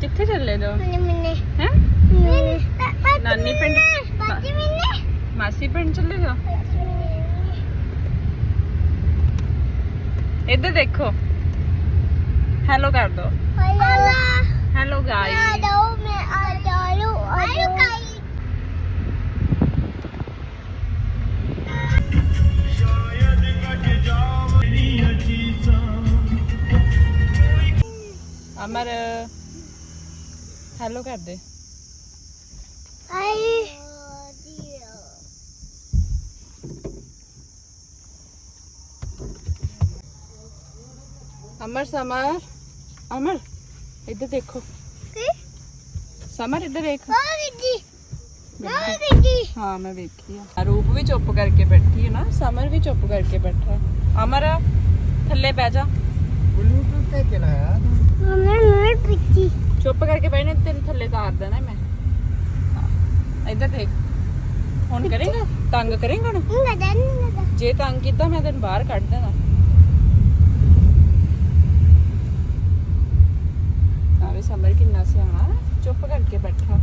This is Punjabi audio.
ਕਿੱਥੇ ਚੱਲੇ ਜੋ ਮੈਨੇ ਹੈ? ਮੈਨੇ ਨਾਨੀ ਪਿੰਡ ਬਾਜੀ ਮੈਨੇ ਮਾਸੀ ਪਿੰਡ ਚੱਲੇ ਜੋ ਇੱਧਰ ਦੇਖੋ। ਹੈਲੋ ਕਰ ਦੋ। ਹਾਲਾ ਹੈਲੋ ਆ ਗਾਇਸ ਜਾਓ ਮੈਂ ਆ ਜਾਓ ਆ ਜਾਓ ਅਮਰ। ਹੈਲੋ ਕਰ ਦੇ ਆਈ ਅਮਰ ਸਮਰ ਅਮਰ ਇੱਧਰ ਦੇਖੋ ਕੀ ਸਮਰ ਇੱਧਰ ਦੇਖ ਆ ਗਿੱਜੀ ਆ ਗਿੱਜੀ ਹਾਂ ਮੈਂ ਵੇਖੀ ਆ ਰੂਪ ਵੀ ਚੁੱਪ ਕਰਕੇ ਬੈਠੀ ਹੈ ਨਾ ਸਮਰ ਵੀ ਚੁੱਪ ਕਰਕੇ ਬੈਠਾ ਅਮਰ ਚੁੱਪ ਕਰਕੇ ਬੈਠਨੇ ਤੈਨੂੰ ਥੱਲੇ ਤਾਰ ਦੇਣਾ ਮੈਂ। ਇੱਧਰ ਦੇਖ। ਹੁਣ ਕਰੇਗਾ? ਤੰਗ ਕਰੇਗਾ ਨਾ ਜੇ ਤੰਗ ਕੀਤਾ ਮੈਂ ਤੈਨੂੰ ਬਾਹਰ ਕੱਢ ਦੇਣਾ। ਆਵੇ ਸਮਰ ਕਿੰਨਾ ਸਿਆਣਾ ਚੁੱਪ ਕਰਕੇ ਬੈਠਾ।